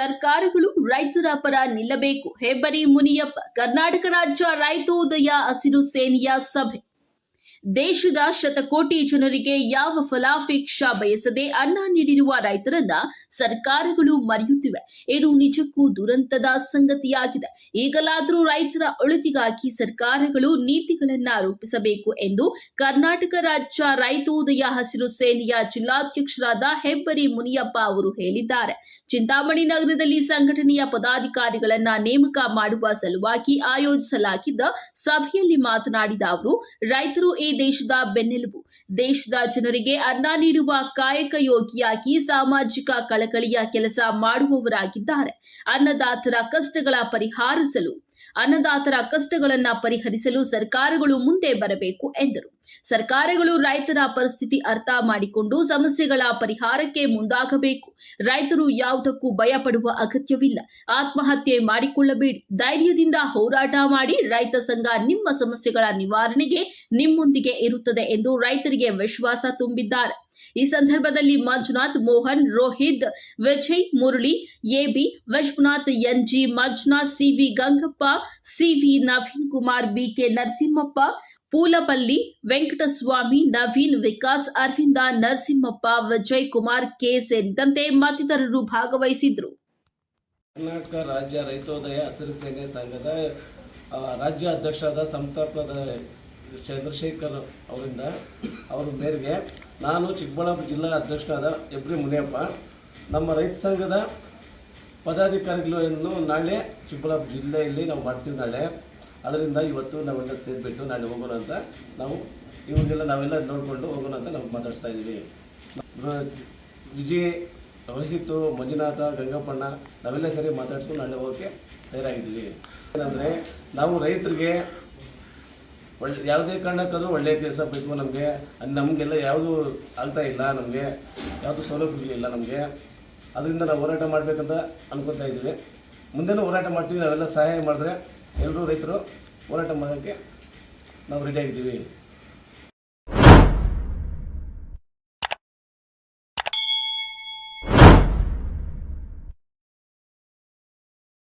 ಸರ್ಕಾರಗಳು ರೈತರ ಪರ ನಿಲ್ಲಬೇಕು. ಹೆಬ್ಬರಿ ಮುನಿಯಪ್ಪ ಕರ್ನಾಟಕ ರಾಜ್ಯ ರೈತೋದಯ ಹಸಿರು ಸೇನೆಯ ಸಭೆ. ದೇಶದ ಶತಕೋಟಿ ಜನರಿಗೆ ಯಾವ ಫಲಾಪೇಕ್ಷ ಬಯಸದೆ ಅನ್ನ ನೀಡಿರುವ ರೈತರನ್ನ ಸರ್ಕಾರಗಳು ಮರೆಯುತ್ತಿವೆ. ಇದು ನಿಜಕ್ಕೂ ದುರಂತದ ಸಂಗತಿಯಾಗಿದೆ. ಈಗಲಾದರೂ ರೈತರ ಒಳಿತಿಗಾಗಿ ಸರ್ಕಾರಗಳು ನೀತಿಗಳನ್ನ ರೂಪಿಸಬೇಕು ಎಂದು ಕರ್ನಾಟಕ ರಾಜ್ಯ ರೈತೋದಯ ಹಸಿರು ಸೇನೆಯ ಜಿಲ್ಲಾಧ್ಯಕ್ಷರಾದ ಹೆಬ್ಬರಿ ಮುನಿಯಪ್ಪ ಅವರು ಹೇಳಿದ್ದಾರೆ. ಚಿಂತಾಮಣಿ ನಗರದಲ್ಲಿ ಸಂಘಟನೆಯ ಪದಾಧಿಕಾರಿಗಳನ್ನ ನೇಮಕ ಮಾಡುವ ಸಲುವಾಗಿ ಆಯೋಜಿಸಲಾಗಿದ್ದ ಸಭೆಯಲ್ಲಿ ಮಾತನಾಡಿದ ಅವರು, ರೈತರು ದೇಶದ ಬೆನ್ನೆಲುಬು. ದೇಶದ ಜನರಿಗೆ ಅನ್ನ ನೀಡುವ ಕಾಯಕ ಯೋಗಿಯಾಗಿ ಸಾಮಾಜಿಕ ಕಳಕಳಿಯ ಕೆಲಸ ಮಾಡುವವರಾಗಿದ್ದಾರೆ. ಅನ್ನದಾತರ ಕಷ್ಟಗಳ ಪರಿಹಾರಿಸಲು, ಅನ್ನದಾತರ ಕಷ್ಟಗಳನ್ನ ಪರಿಹರಿಸಲು ಸರ್ಕಾರಗಳು ಮುಂದೆ ಬರಬೇಕು ಎಂದರು. ಸರ್ಕಾರಗಳು ರೈತರ ಪರಿಸ್ಥಿತಿ ಅರ್ಥ ಮಾಡಿಕೊಂಡು ಸಮಸ್ಯೆಗಳ ಪರಿಹಾರಕ್ಕೆ ಮುಂದಾಗಬೇಕು. ರೈತರು ಯಾವುದಕ್ಕೂ ಭಯ ಪಡುವ ಅಗತ್ಯವಿಲ್ಲ. ಆತ್ಮಹತ್ಯೆ ಮಾಡಿಕೊಳ್ಳಬೇಡಿ. ಧೈರ್ಯದಿಂದ ಹೋರಾಟ ಮಾಡಿ ರೈತ ಸಂಘ ನಿಮ್ಮ ಸಮಸ್ಯೆಗಳ ನಿವಾರಣೆಗೆ ನಿಮ್ಮೊಂದಿಗೆ ಇರುತ್ತದೆ ಎಂದು ರೈತರಿಗೆ ವಿಶ್ವಾಸ ತುಂಬಿದ್ದಾರೆ. ಈ ಸಂದರ್ಭದಲ್ಲಿ Manjunath, Mohan, Rohit, Vijay Murali, AB Vishwanath, NG Manjunath, CV Gangappa, CV Naveen Kumar, BK Narasimhappa, Poolapalli, Venkataswamy, Naveen Vikas, Aravinda Narasimhappa, Vijay Kumar, K ಸೇರಿದಂತೆ ಮತ್ತಿತರರು ಭಾಗವಹಿಸಿದ್ರು ಕರ್ನಾಟಕ ರಾಜ್ಯ ರೈತೋದಯ ಹಸಿರು ಸೇನೆ ಸಂಘದ ರಾಜ್ಯ ಅಧ್ಯಕ್ಷರಾದ ಸಂಸ್ಥಾಪಕ ಚಂದ್ರಶೇಖರ್ ಅವರಿಂದ ಅವರ ಮೇರೆಗೆ ನಾನು ಚಿಕ್ಕಬಳ್ಳಾಪುರ ಜಿಲ್ಲಾ ಅಧ್ಯಕ್ಷರಾದ ಎಬ್ರಿ ಮುನಿಯಪ್ಪ, ನಮ್ಮ ರೈತ ಸಂಘದ ಪದಾಧಿಕಾರಿಗಳನ್ನು ನಾಳೆ ಚಿಕ್ಕಬಳ್ಳಾಪುರ ಜಿಲ್ಲೆಯಲ್ಲಿ ನಾವು ಮಾಡ್ತೀವಿ ನಾಳೆ. ಅದರಿಂದ ಇವತ್ತು ನಾವೆಲ್ಲ ಸೇರಿಬಿಟ್ಟು ನಾಳೆ ಹೋಗೋಣ ಅಂತ ನಾವು ಇವನ್ನೆಲ್ಲ ನಾವೆಲ್ಲ ನೋಡಿಕೊಂಡು ಹೋಗೋಣ ಅಂತ ನಾವು ಮಾತಾಡ್ತಾ ಇದ್ದೀವಿ. ವಿಜಯ್ ರೋಹಿತ್, ಮಂಜುನಾಥ, ಗಂಗಪ್ಪಣ್ಣ, ನಾವೆಲ್ಲ ಸರಿ ಮಾತಾಡ್ಸ್ಕೊಂಡು ನಾಳೆ ಹೋಗೋಕ್ಕೆ ತಯಾರಾಗಿದ್ದೀವಿ. ಏನಂದರೆ ನಾವು ರೈತರಿಗೆ ಒಳ್ಳೆ ಯಾವುದೇ ಕಾರಣಕ್ಕಾದರೂ ಒಳ್ಳೆಯ ಕೆಲಸ ಬೇಕು ನಮಗೆ. ನಮಗೆಲ್ಲ ಯಾವುದು ಆಗ್ತಾ ಇಲ್ಲ ನಮಗೆ. ಯಾವುದು ಇರಲಿಲ್ಲ ನಮಗೆ. ಅದರಿಂದ ನಾವು ಹೋರಾಟ ಮಾಡಬೇಕಂತ ಅನ್ಕೊತಾ ಇದ್ದೀವಿ. ಮುಂದೆನೂ ಹೋರಾಟ ಮಾಡ್ತೀವಿ. ನಾವೆಲ್ಲ ಸಹಾಯ ಮಾಡಿದ್ರೆ ಎಲ್ಲರೂ ರೈತರು ಹೋರಾಟ ಮಾಡೋಕ್ಕೆ ನಾವು ರೆಡಿಯಾಗಿದ್ದೀವಿ